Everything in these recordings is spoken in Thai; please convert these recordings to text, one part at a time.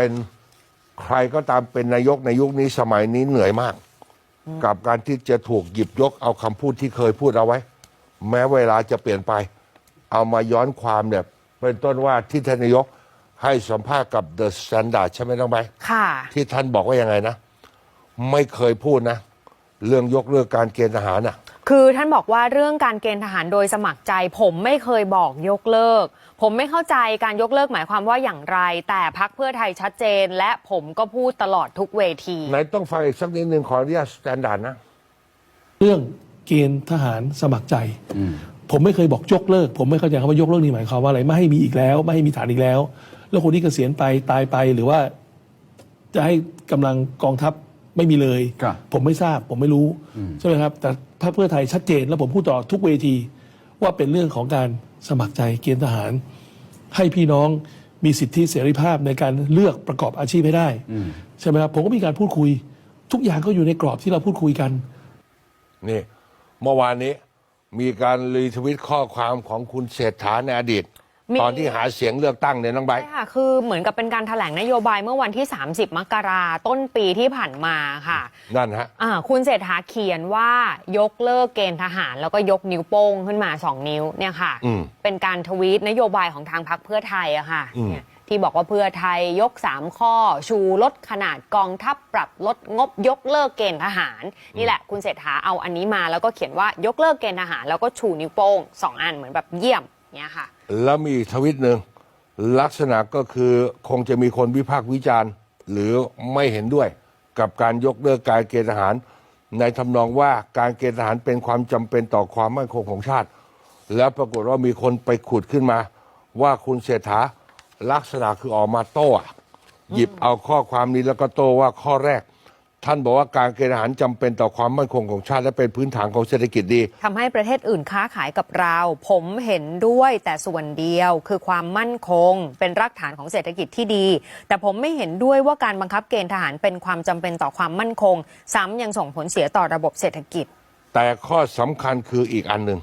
เป็นใครก็ตามเป็นนายกในยุคนี้สมัยนี้เหนื่อยมาก กับการที่จะถูกหยิบยกเอาคำพูดที่เคยพูดเอาไว้ แม้เวลาจะเปลี่ยนไป เอามาย้อนความเนี่ยเป็นต้นว่าที่ท่านนายกให้สัมภาษณ์กับเดอะสแตนดาร์ดใช่ไหมน้องใบร์ทค่ะ ที่ท่านบอกว่ายังไงนะ ไม่เคยพูดนะ เรื่องยกเลิกการเกณฑ์ทหารน่ะ คือท่านบอกว่าเรื่องการเกณฑ์ทหารโดยสมัครใจ ผมไม่เคยบอกยกเลิก ผมไม่เข้าใจการยกเลิกหมายความว่าอย่างไร แต่พักเพื่อไทยชัดเจน และผมก็พูดตลอดทุกเวทีไหนต้องฟังอีกสักนิดหนึ่งขออนุญาตสแตนดาร์ดนะ เรื่องเกณฑ์ทหารสมัครใจ ผมไม่เคยบอกยกเลิก ผมไม่เข้าใจคำว่ายกเลิกนี่หมายความว่าอะไรไม่ให้มีอีกแล้ว ไม่ให้มีฐานอีกแล้ว แล้วคนที่เกษียณไปตายไปหรือว่า จะให้กำลังกองทัพ ไม่มีเลย ครับผมไม่ทราบผมไม่รู้ใช่ไหมครับ แต่พรรคเพื่อไทยชัดเจนแล้วผมพูดตลอดทุกเวที ว่าเป็นเรื่องของการสมัครใจเกณฑ์ทหาร ให้พี่น้องมีสิทธิเสรีภาพในการเลือกประกอบอาชีพให้ได้ใช่ไหมครับผมก็มีการพูดคุย ทุกอย่างก็อยู่ในกรอบที่เราพูดคุยกัน นี่ เมื่อวานนี้มีการรีทวิตข้อความของคุณเศรษฐาในอดีต มี ตอนที่หาเสียงเลือกตั้งเนี่ยน้องใบร์ท ใช่ค่ะ คือเหมือนกับเป็นการถแถลงนโยบายเมื่อวันที่ 30 มกราต้นปีที่ผ่านมาค่ะนั่นฮะ อ่าคุณเศรษฐาเขียนว่ายกเลิกเกณฑ์ทหาร แล้วก็ยกนิ้วโป้งขึ้นมา 2 นิ้วเนี่ยค่ะ อืมเป็นการทวีตนโยบายของทางพรรคเพื่อไทยอะค่ะอืม เนี่ยที่บอกว่าเพื่อไทยยก 3 ข้อ ชูลดขนาดกองทัพปรับลดงบยกเลิกเกณฑ์ทหาร นี่แหละ คุณเศรษฐาเอาอันนี้มาแล้วก็เขียนว่ายกเลิกเกณฑ์ทหาร แล้วก็ชูนิ้วโป้งสองอันเหมือนแบบเยี่ยม เนี่ยค่ะ แล้วมีอีกทวิตหนึ่งลักษณะก็คือคงจะมีคนวิพากษ์วิจารณ์ หรือไม่เห็นด้วยกับการยกเลิกการเกณฑ์ทหาร ในทำนองว่าการเกณฑ์ทหารเป็นความจำเป็นต่อความมั่นคงของชาติ แล้วปรากฏว่ามีคนไปขุดขึ้นมา ว่าคุณเศรษฐาลักษณะคือออกมาโต้อะหยิบเอาข้อความนี้แล้วก็โต้ว่าข้อแรก ท่านบอกว่าการเกณฑ์ทหารจำเป็นต่อความมั่นคงของชาติและเป็นพื้นฐานของเศรษฐกิจดี ทำให้ประเทศอื่นค้าขายกับเรา ผมเห็นด้วยแต่ส่วนเดียวคือความมั่นคง เป็นรากฐานของเศรษฐกิจที่ดี แต่ผมไม่เห็นด้วยว่าการบังคับเกณฑ์ทหารเป็นความจำเป็นต่อความมั่นคง ซ้ำยังส่งผลเสียต่อระบบเศรษฐกิจ แต่ข้อสำคัญคืออีกอันหนึ่ง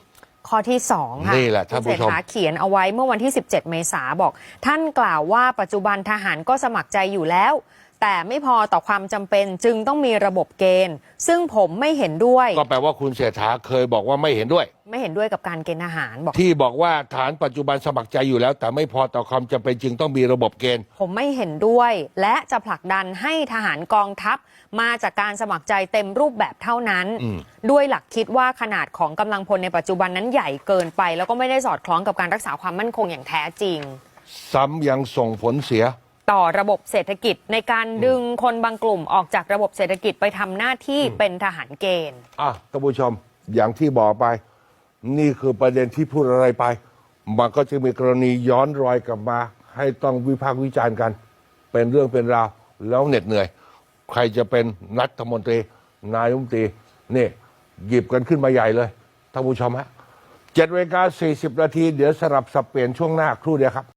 ข้อที่2ค่ะนี่แหละท่านผู้ชม คุณเศรษฐาเขียนเอาไว้เมื่อวันที่ 17 เมษาบอก ท่านกล่าวว่าปัจจุบันทหารก็สมัครใจอยู่แล้ว แต่ไม่พอต่อความจำเป็นจึงต้องมีระบบเกณฑ์ ซึ่งผมไม่เห็นด้วย ก็แปลว่าคุณเศรษฐาเคยบอกว่าไม่เห็นด้วย ไม่เห็นด้วยกับการเกณฑ์ทหารบอก ที่บอกว่าฐานปัจจุบันสมัครใจอยู่แล้ว แต่ไม่พอต่อความจำเป็นจึงต้องมีระบบเกณฑ์ ผมไม่เห็นด้วย และจะผลักดันให้ทหารกองทัพ มาจากการสมัครใจเต็มรูปแบบเท่านั้น อืม ด้วยหลักคิดว่าขนาดของกำลังพลในปัจจุบันนั้นใหญ่เกินไป แล้วก็ไม่ได้สอดคล้องกับการรักษาความมั่นคงอย่างแท้จริง ซ้ำยังส่งผลเสีย ต่อระบบเศรษฐกิจในการดึงคนบางกลุ่มออกจากระบบเศรษฐกิจไปทำหน้าที่เป็นทหารเกณฑ์อะท่านผู้ชมอย่างที่บอกไป นี่คือประเด็นที่พูดอะไรไป มันก็จะมีกรณีย้อนรอยกลับมา ให้ต้องวิพากษ์วิจารณ์กัน เป็นเรื่องเป็นราวแล้วเหน็ดเหนื่อย ใครจะเป็นรัฐมนตรี นายกรัฐมนตรีนี่หยิบกันขึ้นมาใหญ่เลยท่านผู้ชมฮะเจ็ดเวลาสี่สิบนาที เดี๋ยวสลับสับเปลี่ยนช่วงหน้าครู่เดียวครับ